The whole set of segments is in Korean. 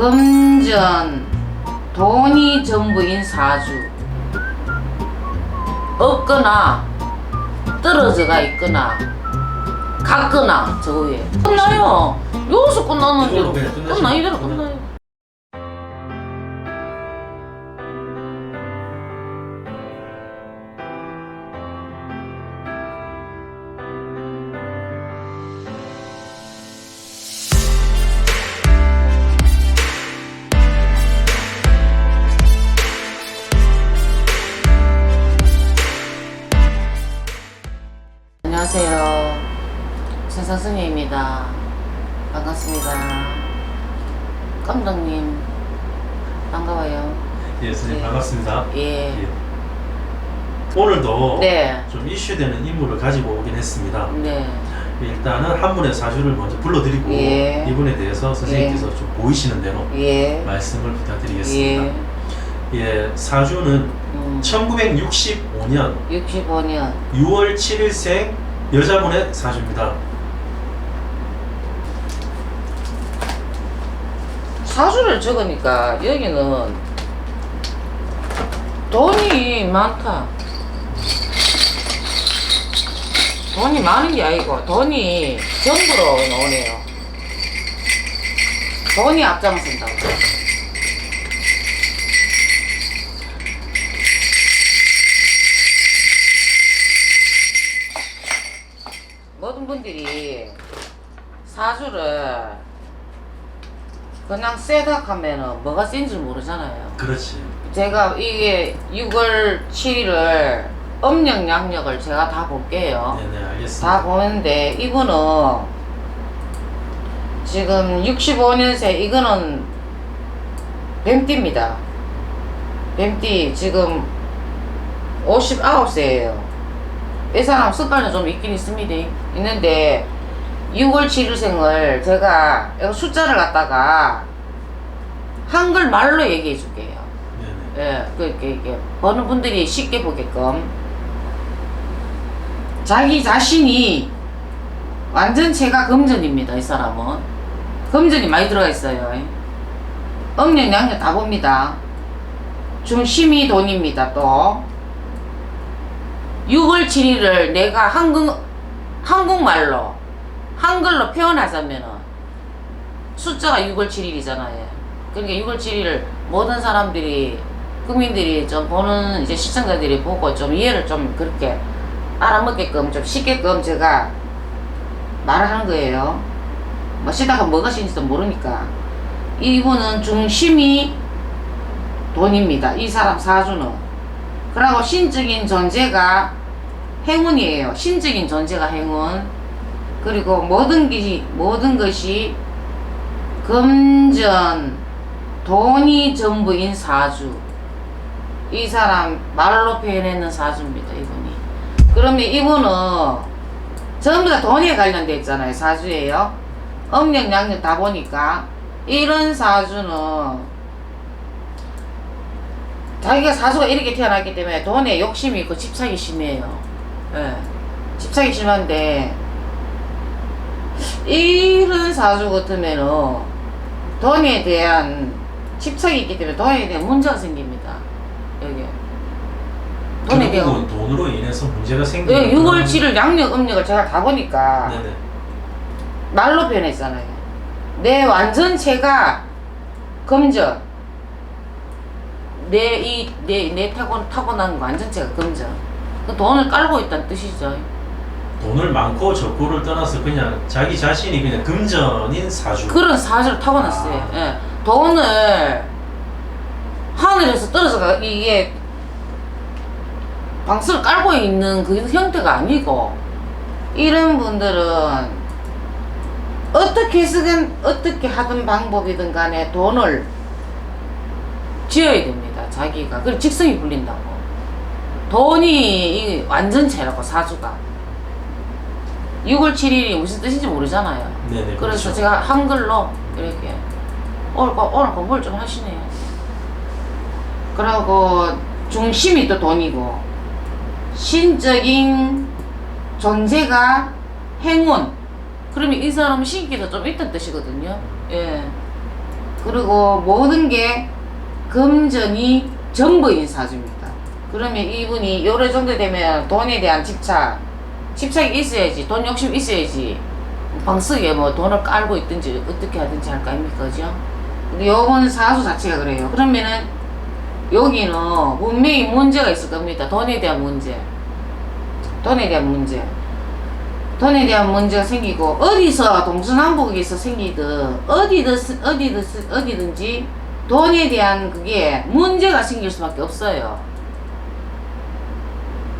금전 돈이 전부인 사주. 없거나 떨어져가 있거나 갔거나 저 위에. 끝나요. 여기서 끝나는 대로 끝나 이대로 끝나- 신선승희입니다 반갑습니다 감독님 반가워요 예, 선생님 네. 반갑습니다. 예. 예. 오늘도 네. 좀 이슈되는 인물을 가지고 오긴 했습니다. 네. 일단은 한 분의 사주를 먼저 불러드리고 예. 이분에 대해서 선생님께서 좀 보이시는 대로 예. 말씀을 예. 부탁드리겠습니다. 예, 사주는 음. 1965년 65년 6월 7일생 여자분의 사주입니다. 사주를 적으니까 여기는 돈이 많다. 돈이 많은 게 아니고 돈이 전부로 나오네요. 돈이 앞장선다고. 모든 분들이 사주를 그냥 세다 하면은 뭐가 센지 모르잖아요. 그렇지. 제가 이게 6월 7일을 음력 양력을 제가 다 볼게요. 네네 다 알겠습니다. 보는데 이분은 지금 65년생 이거는 뱀띠입니다. 뱀띠 지금 59세예요. 이 사람 습관은 좀 있긴 있습니다. 있는데 6월 7일생을 제가 숫자를 갖다가 한글 말로 얘기해 줄게요. 예, 그, 이렇게, 이렇게, 보는 분들이 쉽게 보게끔. 자기 자신이 완전체가 금전입니다, 이 사람은. 금전이 많이 들어가 있어요. 음력, 양력 다 봅니다. 중심이 돈입니다, 또. 6월 7일을 내가 한국, 한국말로, 한글로 표현하자면은, 숫자가 6월 7일이잖아요. 그러니까 6월 7일을 모든 사람들이 국민들이 좀 보는 이제 시청자들이 보고 좀 이해를 좀 그렇게 알아먹게끔 좀 쉽게끔 제가 말을 하는 거예요. 뭐 시다가 뭐가 신지도 모르니까 이분은 중심이 돈입니다. 이 사람 사주는 그리고 신적인 존재가 행운이에요. 신적인 존재가 행운 그리고 모든 것이 모든 것이 금전 돈이 전부인 사주. 이 사람 말로 표현하는 사주입니다, 이분이. 그러면 이분은 전부 다 돈에 관련돼 있잖아요, 사주예요. 음력, 양력 다 보니까 이런 사주는 자기가 사주가 이렇게 태어났기 때문에 돈에 욕심이 있고 집착이 심해요. 예. 집착이 심한데 이런 사주 같으면은 돈에 대한 집착이 있기 때문에 돈에 대한 문제가 생깁니다. 여기. 돈에 대한 결국은 돈으로 인해서 문제가 생기는 예, 6월 그런- 7일 양력 음력을 제가 다 보니까 네네. 말로 표현했잖아요. 내 완전체가 금전. 내 이 내 내 타고 타고난 완전체가 금전. 그 돈을 깔고 있다는 뜻이죠. 돈을 많고 적고를 떠나서 그냥 자기 자신이 그냥 금전인 사주. 그런 사주를 타고났어요. 아. 예. 돈을 하늘에서 떨어져가 이게 방수를 깔고 있는 그 형태가 아니고 이런 분들은 어떻게 쓰든 어떻게 하든 방법이든 간에 돈을 지어야 됩니다. 자기가 그리고 직성이 불린다고. 돈이 이 완전체라고 사주가. 6월 7일이 무슨 뜻인지 모르잖아요. 네네. 그래서 그렇죠. 제가 한글로 이렇게 오늘, 거- 오늘 공부를 좀 하시네요. 그리고 중심이 또 돈이고 신적인 존재가 행운. 그러면 이 사람은 신기가 좀 있다는 뜻이거든요. 예. 그리고 모든 게 금전이 정보인 사주입니다. 그러면 이분이 요래 정도 되면 돈에 대한 집착, 집착이 있어야지, 돈 욕심 있어야지. 방석에 뭐 돈을 깔고 있든지 어떻게 하든지 할 거 아닙니까, 그죠? 근데 요건 사주 자체가 그래요. 그러면은 여기는 분명히 문제가 있을 겁니다. 돈에 대한 문제. 돈에 대한 문제. 돈에 대한 문제가 생기고 어디서 동서남북에서 생기든 어디든 어디든 어디든지 돈에 대한 그게 문제가 생길 수밖에 없어요.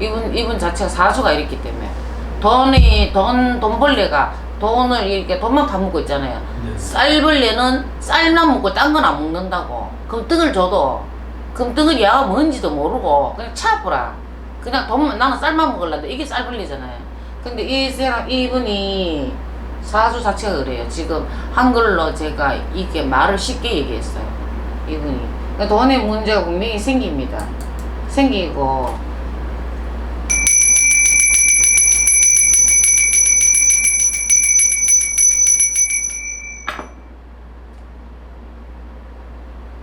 이분 이분 자체가 사주가 이렇기 때문에 돈이 돈 돈벌레가 돈을 이렇게 돈만 파먹고 있잖아요. 네. 쌀벌레는 쌀만 먹고 딴 건 안 먹는다고. 금등을 줘도 금등을 야가 뭔지도 모르고 그냥 차버라. 그냥 돈만 나는 쌀만 먹을란데 이게 쌀벌레잖아요. 근데 이 사람 이분이 사주 자체가 그래요. 지금 한글로 제가 이게 말을 쉽게 얘기했어요. 이분이 그러니까 돈의 문제가 분명히 생깁니다. 생기고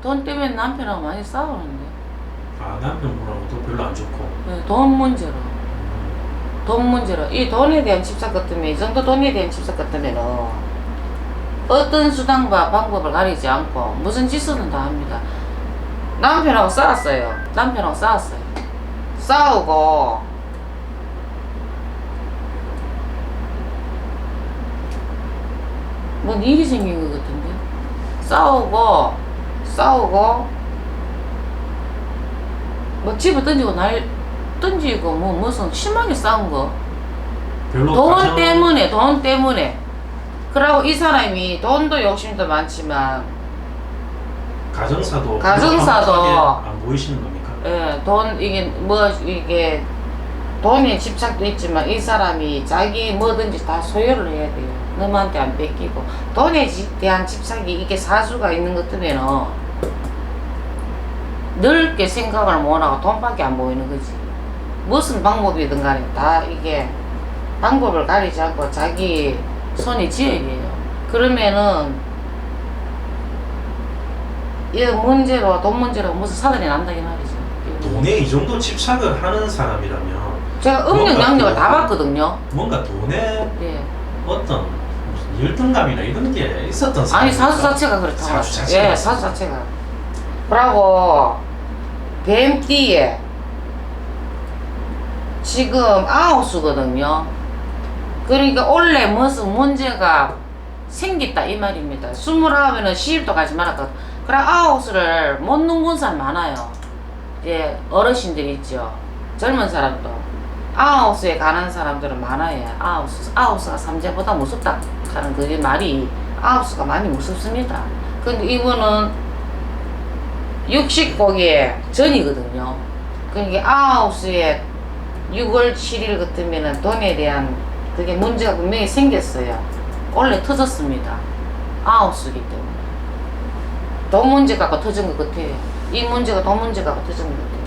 돈 때문에 남편하고 많이 싸우는데 아 남편분하고도 별로 안 좋고. 네, 돈 문제로 돈 문제로 이 돈에 대한 집착 같으면 이 정도 돈에 대한 집착 같으면은 어떤 수단과 방법을 가리지 않고 무슨 짓은 다 합니다. 남편하고 싸웠어요. 남편하고 싸웠어요. 싸우고 뭔 일이 생긴 것 같은데 싸우고 싸우고 뭐 집을 던지고 날 던지고 뭐 무슨 심하게 싸운 거 별로 돈 가정- 때문에 돈 때문에 그러고 이 사람이 돈도 욕심도 많지만 가정사도 가정사도- 안 보이시는 겁니까? 예, 돈 이게 뭐 이게 돈에 집착도 있지만 이 사람이 자기 뭐든지 다 소유를 해야 돼요. 남한테 안 뺏기고 돈에 지- 대한 집착이 이게 사주가 있는 것 때문에는 넓게 생각을 못하고 돈밖에 안 보이는 거지. 무슨 방법이든 간에 다 이게 방법을 가리지 않고 자기 쥐어야 돼요. 그러면은 이 문제로 돈 문제로 무슨 사단이 난다 이 말이죠. 돈에 이 정도 집착을 하는 사람이라면 제가 음력 양력을 또- 다 봤거든요. 뭔가 돈에 예. 어떤 열등감이나 이런 게 있었던 아니 사람입니까? 사주 자체가 그렇다고. 사주 자체가 예, 사주 자체가. 그러고 뱀띠에 지금 아홉수거든요. 그러니까 원래 무슨 문제가 생겼다 이 말입니다. 스물아홉에는 시집도 가지 말았거든. 그래 아홉수를 못 눈군 사람 많아요. 이제 어르신들 있죠. 젊은 사람도 아홉수에 가는 사람들은 많아요. 아홉수 아홉수가 삼재보다 무섭다 하는 그 말이 아홉수가 많이 무섭습니다. 근데 이 분은 60곡의 전이거든요. 그러니까 아홉수에 6월 7일 같으면은 돈에 대한 그게 문제가 분명히 생겼어요. 원래 터졌습니다. 아홉 수기 때문에. 돈 문제 갖고 터진 것 같아요. 이 문제가 돈 문제 갖고 터진 것 같아요.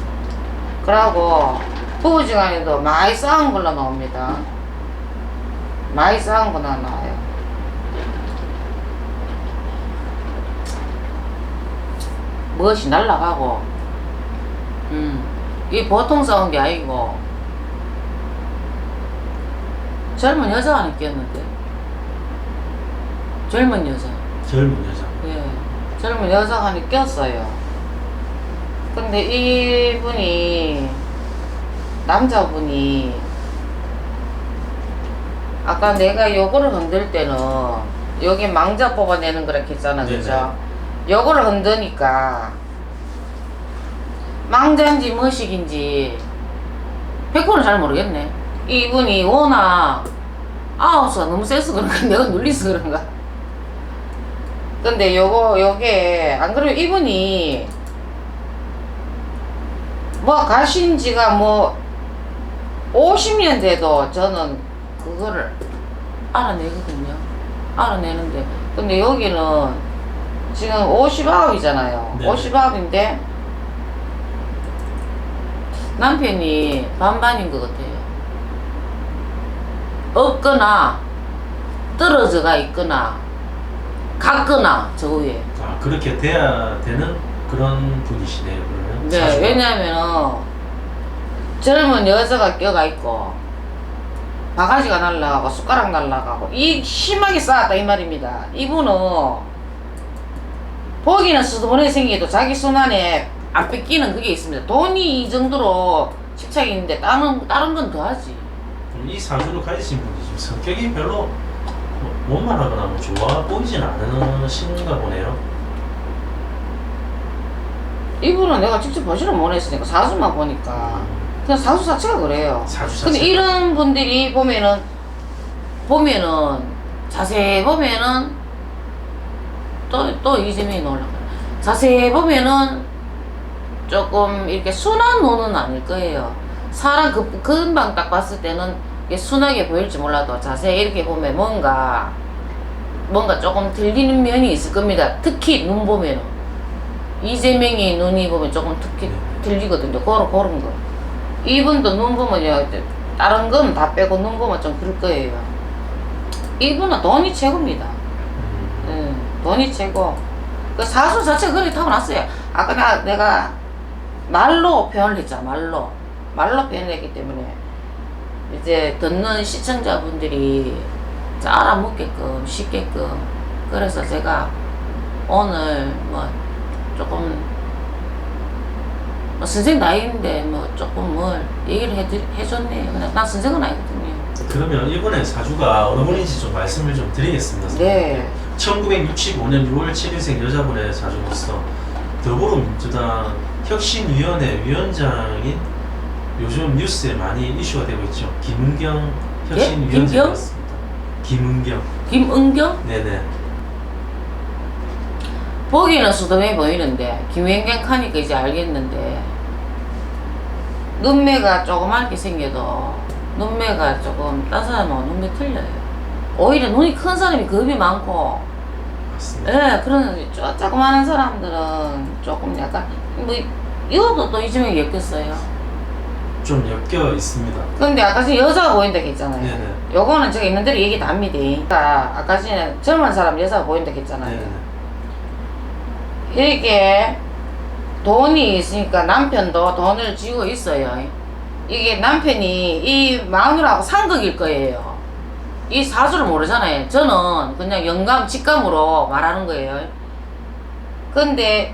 그러고 부부지간에도 많이 싸운 걸로 나옵니다. 많이 싸운 거나 나와요. 무엇이 날라가고, 음, 이 보통 싸운 게 아니고, 젊은 여자가 느꼈는데, 젊은 여자. 젊은 여자. 예, 젊은 여자가 느꼈어요. 근데 이분이, 남자분이, 아까 내가 요거를 흔들 때는, 여기 망자 뽑아내는 거라고 했잖아, 네네. 그죠? 요거를 흔드니까, 망자인지 뭐식인지, 100%는 잘 모르겠네. 이분이 워낙, 아우스가 너무 세서 그런가, 내가 눌리서 그런가. 근데 요거 요게 안 그러면 이분이 뭐 가신 지가 뭐 50년 돼도 저는 그거를 알아내거든요. 알아내는데 근데 여기는 지금 59이잖아요. 네. 59인데 남편이 반반인 것 같아요. 없거나 떨어져가 있거나 같거나 저 위에 아 그렇게 돼야 되는 그런 분이시네요 그러면 네, 사주가. 왜냐면은 젊은 여자가 껴가 있고 바가지가 날라가고 숟가락 날라가고 이 심하게 쌓았다 이 말입니다. 이분은 보기는 수도원에 생기도 자기 손 안에 안 뺏기는 그게 있습니다. 돈이 이 정도로 집착이 있는데 다른 다른 건 더 하지. 그럼 이 사주를 가지신 분이 지금 성격이 별로 뭐- 원만하거나 뭐 좋아 보이진 않으신가 보네요 이분은 내가 직접 보지를 못했으니까 사주만 보니까 그냥 사주 자체가 그래요. 사주 근데 이런 분들이 보면은 보면은 자세히 보면은 또 또 이재명이 올라가. 자세히 보면은 조금 이렇게 순한 노는 아닐 거예요. 사람 그 금방 딱 봤을 때는 순하게 보일지 몰라도 자세히 이렇게 보면 뭔가 뭔가 조금 들리는 면이 있을 겁니다. 특히 눈 보면은 이재명이 눈이 보면 조금 특히 들리거든요. 그런 그런 거. 이분도 눈 보면요, 다른 건 다 빼고 눈 보면 좀 그럴 거예요. 이분은 돈이 최고입니다. 돈이 최고. 그 사수 자체가 그렇게 타고났어요. 아까 내가, 내가 말로 표현을 했잖아, 말로. 말로 표현했기 때문에 이제 듣는 시청자분들이 알아먹게끔, 쉽게끔. 그래서 제가 오늘 뭐 조금 뭐 선생 나이인데 뭐 조금 뭘 얘기를 해, 해줬네요. 그냥 난 선생은 아니거든요. 그러면 이번에 사주가 어느 분인지 좀 말씀을 좀 드리겠습니다 네. 1965년 6월 7일생 여자분의 사주로서 더불어민주당 혁신위원회 위원장인 요즘 뉴스에 많이 이슈가 되고 있죠. 김은경 예? 혁신위원장 김경? 같습니다. 김은경. 김은경? 네네. 보기는 수동해 보이는데 김연경 하니까 이제 알겠는데 눈매가 조그맣게 생겨도 눈매가 조금 딴 사람하고 눈매 틀려요. 오히려 눈이 큰 사람이 겁이 많고 맞습니다. 예, 그런 쪼- 조그마한 사람들은 조금 약간 뭐 이것도 또 이쯤에 엮였어요. 좀 엮여 있습니다. 근데 아까 전에 여자가 보인다 했잖아요. 네네. 요거는 제가 있는 대로 얘기 다 합니다. 그러니까 아까 전에 젊은 사람 여자가 보인다 했잖아요. 네네. 이렇게 돈이 있으니까 남편도 돈을 쥐고 있어요. 이게 남편이 이 마누라하고 상극일 거예요. 이 사주를 모르잖아요. 저는 그냥 영감, 직감으로 말하는 거예요. 근데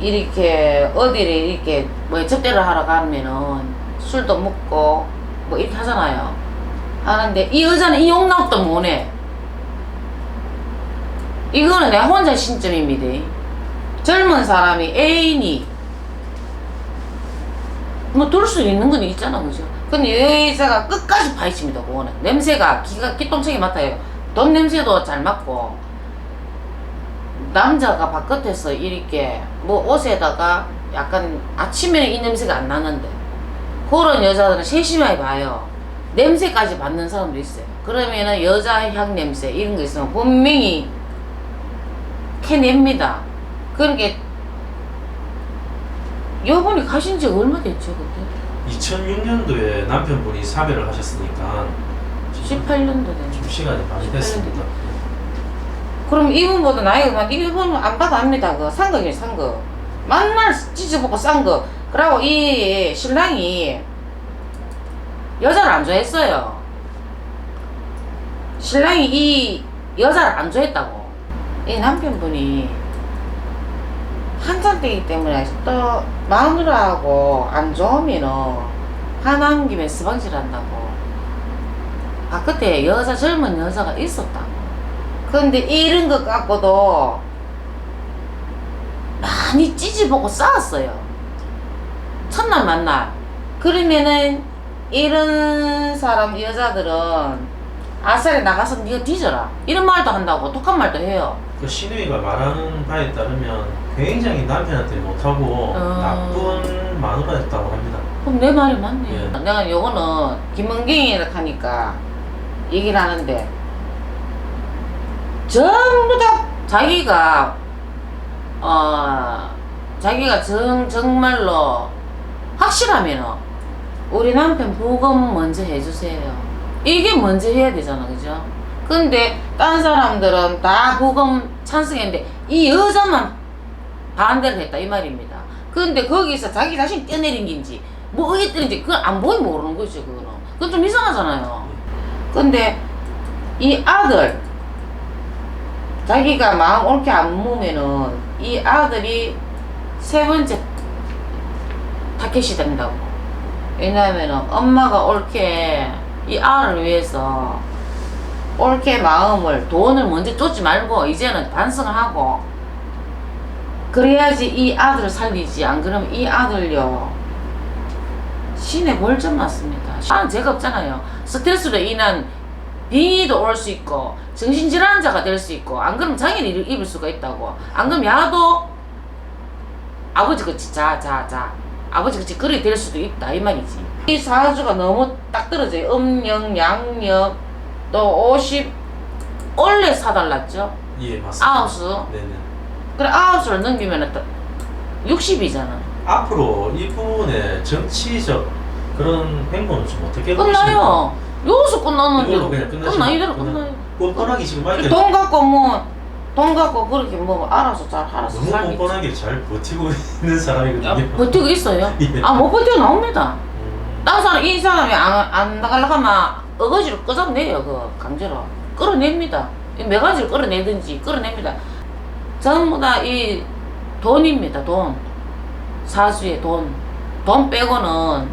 이렇게 어디를 이렇게 뭐 접대를 하러 가면은 술도 먹고 뭐 이렇게 하잖아요. 하는데 이 여자는 이 용납도 못해. 이거는 내 혼자 신점입니다. 젊은 사람이 애인이 뭐 둘 수 있는 건 있잖아, 그죠? 근데 여자가 끝까지 파헤칩니다, 그거는. 냄새가 기가 기똥차게 맡아요. 돈 냄새도 잘 맡고 남자가 바깥에서 이렇게 뭐 옷에다가 약간 아침에는 이 냄새가 안 나는데 그런 여자들은 세심하게 봐요. 냄새까지 맡는 사람도 있어요. 그러면은 여자 향 냄새 이런 거 있으면 분명히 캐냅니다. 그러니까 여분이 가신 지 얼마 됐죠 그때? 2006년도에 남편분이 사별을 하셨으니까 18년도 됐죠. 좀 시간이 많이 됐습니다. 그럼 이분보다 나이가 많 이분은 안 봐도 압니다. 그 상극이에요 상극. 만날 찢어먹고 싼 거. 그러고 이 신랑이 여자를 안 좋아했어요. 신랑이 이 여자를 안 좋아했다고. 이 남편분이 한참 때기 때문에 또 마누라하고 안 좋으면은 화난 김에 스방질 한다고. 바깥에 여자 젊은 여자가 있었다고. 근데 이런 것 갖고도 많이 찌집어고 싸웠어요. 첫날 만날. 그러면은 이런 사람 여자들은 아싸리 나가서 네가 뒤져라. 이런 말도 한다고 독한 말도 해요. 그 신우이가 말하는 바에 따르면 굉장히 남편한테 못하고 어. 나쁜 마누라였다고 합니다. 그럼 내 말이 맞네. 예. 내가 요거는 김은경이라 하니까 얘기를 하는데 전부 다 자기가 어 자기가 정 정말로 확실하면은 우리 남편 부검 먼저 해주세요. 이게 먼저 해야 되잖아, 그죠? 근데 딴 사람들은 다 부검 찬성했는데 이 여자만 반대를 했다 이 말입니다. 근데 거기서 자기 자신 떼내린 건지 뭐 어겠든지 그걸 안 보이 모르는 거죠 그거는. 그건 좀 이상하잖아요. 근데 이 아들 자기가 마음 옳게 안 먹으면은 이 아들이 세 번째 타켓이 된다고. 왜냐하면은 엄마가 옳게 이 아를 위해서 옳게 마음을 돈을 먼저 쫓지 말고 이제는 반성을 하고 그래야지 이 아들을 살리지 안 그러면 이 아들요 신의 벌점 맞습니다. 아 죄가 없잖아요. 스트레스로 인한 빙의도 올 수 있고 정신질환자가 될 수 있고 안 그러면 장애를 입을 수가 있다고 안 그러면 야도 아버지 그치 자자자 아버지 그치 그리 될 수도 있다 이 말이지 이 사주가 너무 딱 떨어져요 음력 양력 또 50 원래 사달랐죠 예 맞습니다. 아홉 수 네네. 그래 수를 넘기면 60이잖아. 앞으로 이 부분에 정치적 그런 행보는 좀 어떻게 끝나요. 여기서 끝나는 이걸로 그냥 게 끝나시면 끝나 이대로 끝나- 끝나요. 뻔뻔하게 지금 말이 돈 갖고 뭐 돈 갖고 그렇게 뭐 알아서 잘 알아서 너무 살겠지. 뻔뻔하게 잘 버티고 있는 사람이거든요. 야, 버티고 있어요? 예. 아못 버티고 나옵니다. 음, 다른 사람 이 사람이 안, 안 나가려고 하면 어거지로 끄집내요 그 강제로. 끌어냅니다. 이 매가지를 끌어내든지 끌어냅니다 전부 다 이 돈입니다 돈 사수의 돈 돈 빼고는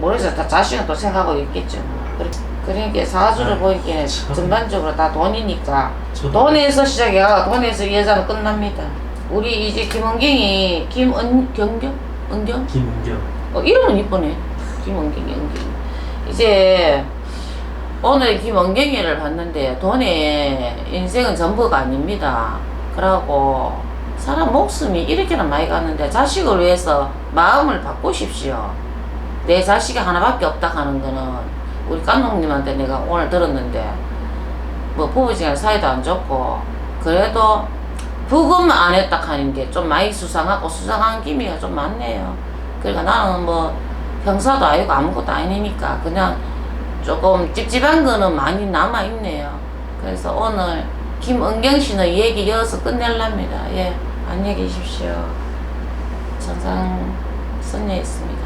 모르겠어요 다 자식은 또 생각하고 있겠죠 그래- 그러니까 사주를 아, 보니까 참. 전반적으로 다 돈이니까 돈에서 시작해가 돈에서 이 여자는 끝납니다 우리 이제 김은경이 김은경경? 은경? 김은경 어, 이름은 이쁘네. 김원경이, 은경이. 이제, 오늘 김원경이를 봤는데, 돈에 인생은 전부가 아닙니다. 그러고, 사람 목숨이 이렇게나 많이 가는데, 자식을 위해서 마음을 바꾸십시오. 내 자식이 하나밖에 없다 하는 거는, 우리 감독님한테 내가 오늘 들었는데, 뭐, 부부지간 사이도 안 좋고, 그래도, 부금 안 했다 하는 게 좀 많이 수상하고, 수상한 기미가 좀 많네요. 그러니까 나는 뭐 형사도 아니고 아무것도 아니니까 그냥 조금 찝찝한 거는 많이 남아 있네요. 그래서 오늘 김은경 씨는 얘기 이어서 끝낼랍니다. 예, 안녕히 계십시오. 정상 선녀였습니다.